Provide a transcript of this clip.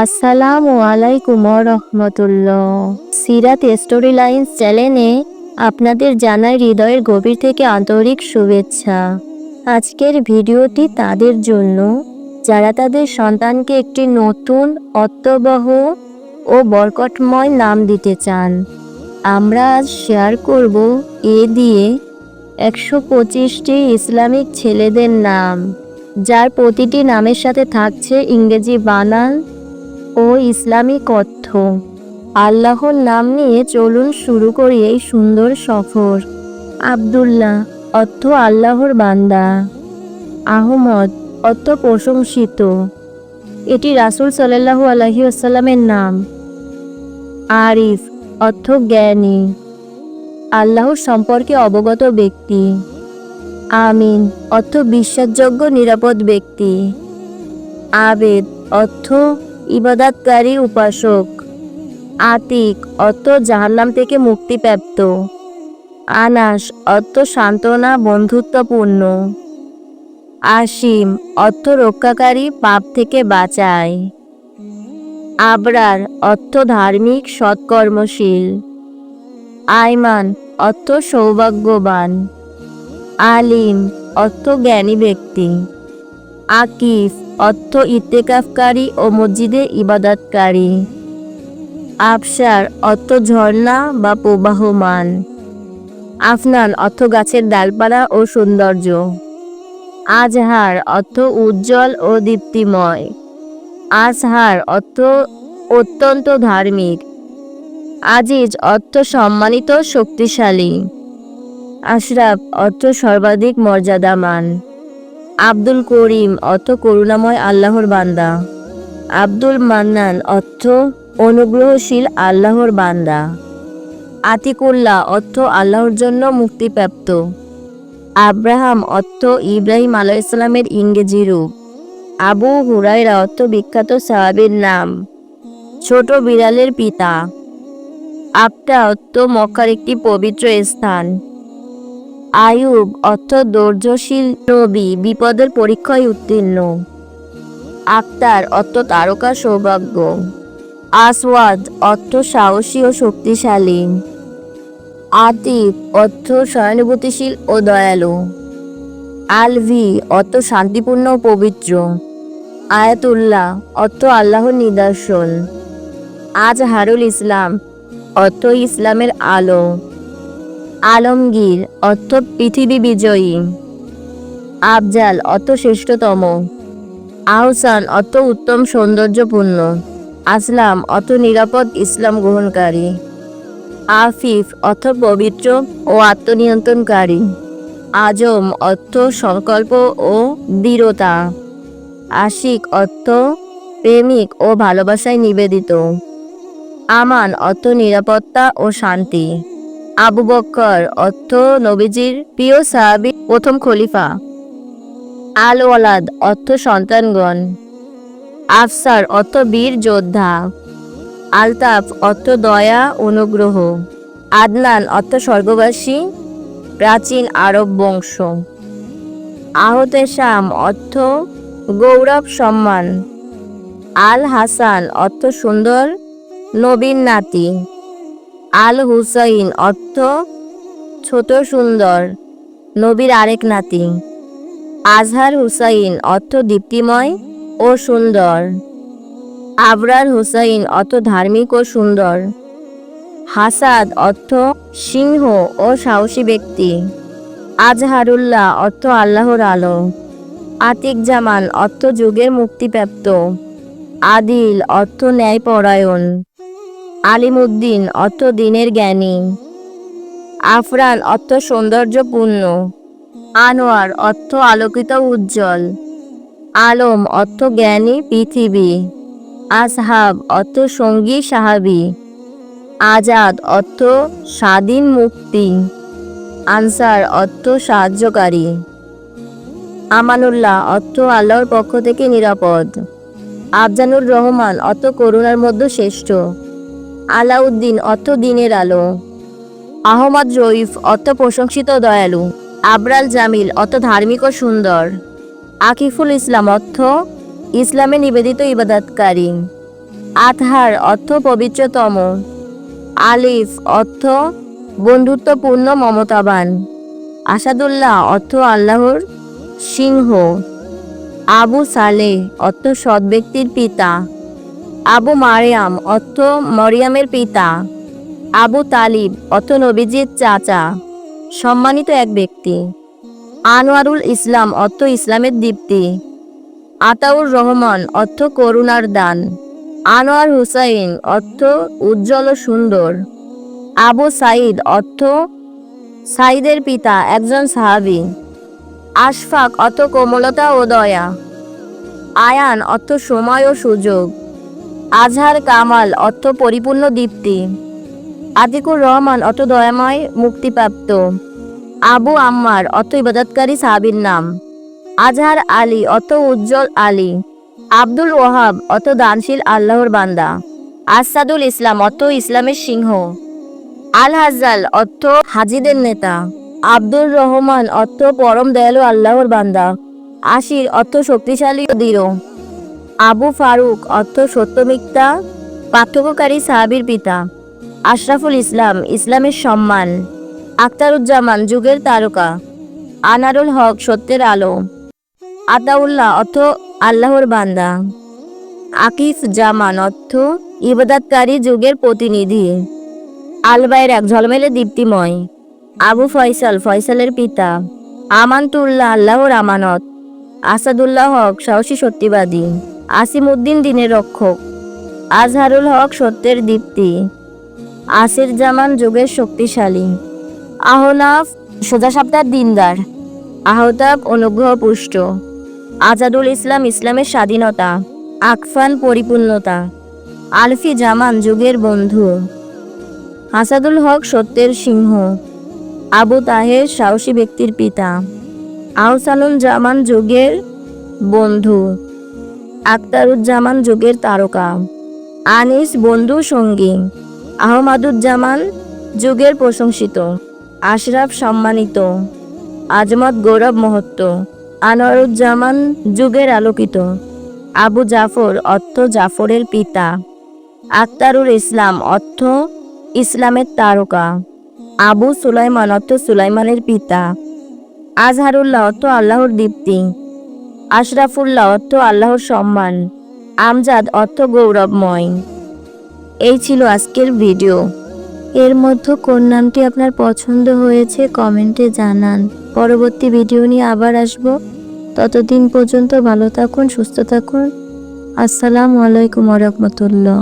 আসসালামু আলাইকুম রহমতুল্লাহ। সিরাত story lines চ্যানেলে আপনাদের জানাই হৃদয়ের গভীর থেকে আন্তরিক শুভেচ্ছা। আজকের ভিডিওটি তাদের জন্য। যারা তাদের সন্তানকে একটি নতুন, অর্থবহ ও বরকটময় নাম দিতে চান, আমরা আজ শেয়ার করব এ দিয়ে একশো পঁচিশটি ইসলামিক ছেলেদের নাম, যার প্রতিটি নামের সাথে থাকছে ইংরেজি বানান ও ইসলামী অর্থ আল্লাহর নাম নিয়ে চলুন শুরু করি এই সুন্দর সফর। আবদুল্লাহ অর্থ আল্লাহর বান্দা। আহমদ অর্থ প্রশংসিত। এটি রাসূল সাল্লাল্লাহু আলাইহি আসাল্লামের নাম। আরিফ অর্থ জ্ঞানী। আল্লাহর সম্পর্কে অবগত ব্যক্তি। আমিন অর্থ বিশ্বাসযোগ্য নিরাপদ ব্যক্তি। আবেদ অর্থ ইবাদাতকারী উপাসক। আতিক অর্থ জাহান্নাম থেকে মুক্তিপ্রাপ্ত। আনাস অর্থ সান্ত্বনা বন্ধুত্বপূর্ণ। আসিম, অর্থ রক্ষাকারী পাপ থেকে বাঁচায়। আবরার, অর্থ ধার্মিক সৎকর্মশীল। আইমান অর্থ সৌভাগ্যবান। আলিম, অর্থ জ্ঞানী ব্যক্তি। আকিফ অর্থ ইত্তেকাফকারী ও মসজিদে ইবাদতকারী। আফসার অর্থ ঝর্ণা বা প্রবাহমান। আফনান অর্থ গাছের ডালপালা ও সৌন্দর্য। আজহার অর্থ উজ্জ্বল ও দীপ্তিময়। আজহার অর্থ অত্যন্ত ধার্মিক। আজিজ অর্থ সম্মানিত শক্তিশালী। আশরাফ অর্থ সর্বাধিক মর্যাদামান। আব্দুল করিম অর্থ করুণাময় আল্লাহর বান্দা। আব্দুল মান্নান অর্থ অনুগ্রহশীল আল্লাহর বান্দা। আতিকুল্লাহ অর্থ আল্লাহর জন্য মুক্তিপ্রাপ্ত। আব্রাহাম অর্থ ইব্রাহিম আলাইসালামের ইংরেজি রূপ। আবু হুরাইরা অর্থ বিখ্যাত সাহাবীর নাম। ছোট বিড়ালের পিতা। আপটা অর্থ মক্কার একটি পবিত্র স্থান। আয়ুব অর্থ ধৈর্যশীল নবী, বিপদের পরীক্ষায় উত্তীর্ণ। আক্তার অর্থ তারকা সৌভাগ্য। আসওয়াদ অর্থ সাহসী ও শক্তিশালী। আতিফ অর্থ সহানুভূতিশীল ও দয়ালু। আলভি অর্থ শান্তিপূর্ণ ও পবিত্র। আয়াতুল্লাহ অর্থ আল্লাহর নিদর্শন। আজহারুল ইসলাম অর্থ ইসলামের আলো। আলমগীর, অর্থ পৃথিবী বিজয়ী। আফজাল, অর্থ শ্রেষ্ঠতম। আহসান, অর্থ উত্তম সৌন্দর্যপূর্ণ। আসলাম অত নিরাপদ ইসলাম গ্রহণকারী। আফিফ, অর্থ পবিত্র ও আত্মনিয়ন্ত্রণকারী। আজম, অর্থ সংকল্প ও দৃঢ়তা। আশিক, অর্থ প্রেমিক ও ভালোবাসায় নিবেদিত। আমান, অর্থ নিরাপত্তা ও শান্তি। আবু বক্কর অর্থ নবীজির প্রিয় সাহাবি, প্রথম খলিফা। আল ওয়ালাদ অর্থ সন্তানগণ। আফসার অর্থ বীর যোদ্ধা। আলতাফ অর্থ দয়া অনুগ্রহ। আদনান অর্থ স্বর্গবাসী, প্রাচীন আরব বংশ। আহতে শাম অর্থ গৌরব সম্মান। আল হাসান অর্থ সুন্দর নবীন নাতি। আল হুসাইন অর্থ ছোট সুন্দর, নবীর আরেক নাতি। আজহার হুসাইন, অর্থ দীপ্তিময় ও সুন্দর। আবরার হুসাইন, অর্থ ধার্মিক ও সুন্দর। হাসাদ, অর্থ সিংহ ও সাহসী ব্যক্তি। আজহারুল্লাহ, অর্থ আল্লাহর আলো। আতিক জামান অর্থ যুগের মুক্তিপ্রাপ্ত। আদিল, অর্থ ন্যায়পরায়ণ। আলিমুদ্দিন অর্থ দিনের জ্ঞানী। আফরান অর্থ সৌন্দর্যপূর্ণ। আনোয়ার অর্থ আলোকিত উজ্জ্বল। আলম অর্থ জ্ঞানী পৃথিবী। আসহাব অর্থ সঙ্গী সাহাবি। আজাদ অর্থ স্বাধীন মুক্তি। আনসার অর্থ সাহায্যকারী। আমানুল্লাহ অর্থ আল্লাহর পক্ষ থেকে নিরাপদ। আফজানুর রহমান অর্থ করুণার মধ্যে শ্রেষ্ঠ। আলাউদ্দিন অর্থ দিনের আলো। আহমদ রইফ অর্থ প্রশংসিত দয়ালু। আবরাল জামিল অর্থ ধার্মিক ও সুন্দর। আকিফুল ইসলাম অর্থ ইসলামে নিবেদিত ইবাদতকারী। আতহার অর্থ পবিত্রতম। আলিফ অর্থ বন্ধুত্বপূর্ণ মমতাবান। আসাদুল্লাহ অর্থ আল্লাহর সিংহ। আবু সালে অর্থ সৎ ব্যক্তির পিতা। আবু মারিয়াম অর্থ মরিয়ামের পিতা, আবু তালিব অর্থ নবীজির চাচা, সম্মানিত এক ব্যক্তি। আনোয়ারুল ইসলাম অর্থ ইসলামের দীপ্তি। আতাউর রহমান অর্থ করুণার দান। আনোয়ার হুসাইন অর্থ উজ্জ্বল ও সুন্দর। আবু সাইদ অর্থ সাইদের পিতা একজন সাহাবী। আশফাক অর্থ কোমলতা ও দয়া। আয়ান অর্থ সময় ও সুযোগ। আজহার কামাল অর্থ পরিপূর্ণ দীপ্তি। আতিকুর রহমান অর্থ দয়াময় মুক্তিপ্রাপ্ত। আবু আম্মার অর্থ ইবাদতকারী সাহাবীর নাম। আজহার আলী অর্থ উজ্জ্বল আলী। আব্দুল ওহাব অর্থ দানশীল আল্লাহর বান্দা। আসাদুল ইসলাম অর্থ ইসলামের সিংহ। আল হাজাল অর্থ হাজিদের নেতা। আব্দুর রহমান অর্থ পরম দয়ালু আল্লাহর বান্দা। আশির অর্থ শক্তিশালী দৃঢ়। আবু ফারুক অর্থ সত্যমিথ্যা, পার্থক্যকারী সাহাবির পিতা। আশরাফুল ইসলাম, ইসলামের সম্মান। আখতারুজ্জামান, যুগের তারকা। আনারুল হক, সত্যের আলো। আতাউল্লাহ অর্থ আল্লাহর বান্দা। আকিফ জামান অর্থ ইবাদাতকারী যুগের প্রতিনিধি। আলবাইর এক ঝলমেলে দীপ্তিময়। আবু ফয়সাল, ফয়সালের পিতা। আমানতুল্লাহ, আল্লাহর আমানত। আসাদুল্লাহ হক, সাহসী সত্যিবাদী আসিমউদ্দিন দিনের রক্ষক। আজহারুল হক সত্যের দীপ্তি। আসির জামান যুগের শক্তিশালী। আহনাফ সোজা সপ্তাহ দিনদার। আহতাব অনুগ্রহ পুষ্ট আজাদুল ইসলাম ইসলামের স্বাধীনতা। আকফান পরিপূর্ণতা। আলফি জামান যুগের বন্ধু। হাসাদুল হক সত্যের সিংহ। আবু তাহের সাহসী ব্যক্তির পিতা। আহসানুল জামান যুগের বন্ধু। আখতারুজ্জামান যুগের তারকা। আনিস বন্ধু সঙ্গী। আহমাদুজ্জামান যুগের প্রশংসিত। আশরাফ সম্মানিত। আজমত গৌরব মহত্ব আনোয়ারুজ্জামান যুগের আলোকিত। আবু জাফর অর্থ জাফরের পিতা। আক্তারুল ইসলাম অর্থ ইসলামের তারকা। আবু সুলাইমান অর্থ সুলাইমানের পিতা। আজহারুল্লাহ অর্থ আল্লাহর দীপ্তি। আশরাফুল্লাহ অর্থ আল্লাহর সম্মান, আমজাদ অর্থ গৌরবময়। এই ছিল আজকের ভিডিও। এর মধ্যে কোন নামটি আপনার পছন্দ হয়েছে কমেন্টে জানান। পরবর্তী ভিডিও নিয়ে আবার আসব। ততদিন পর্যন্ত ভালো থাকুন, সুস্থ থাকুন। আসসালামু আলাইকুম রহমতুল্লাহ।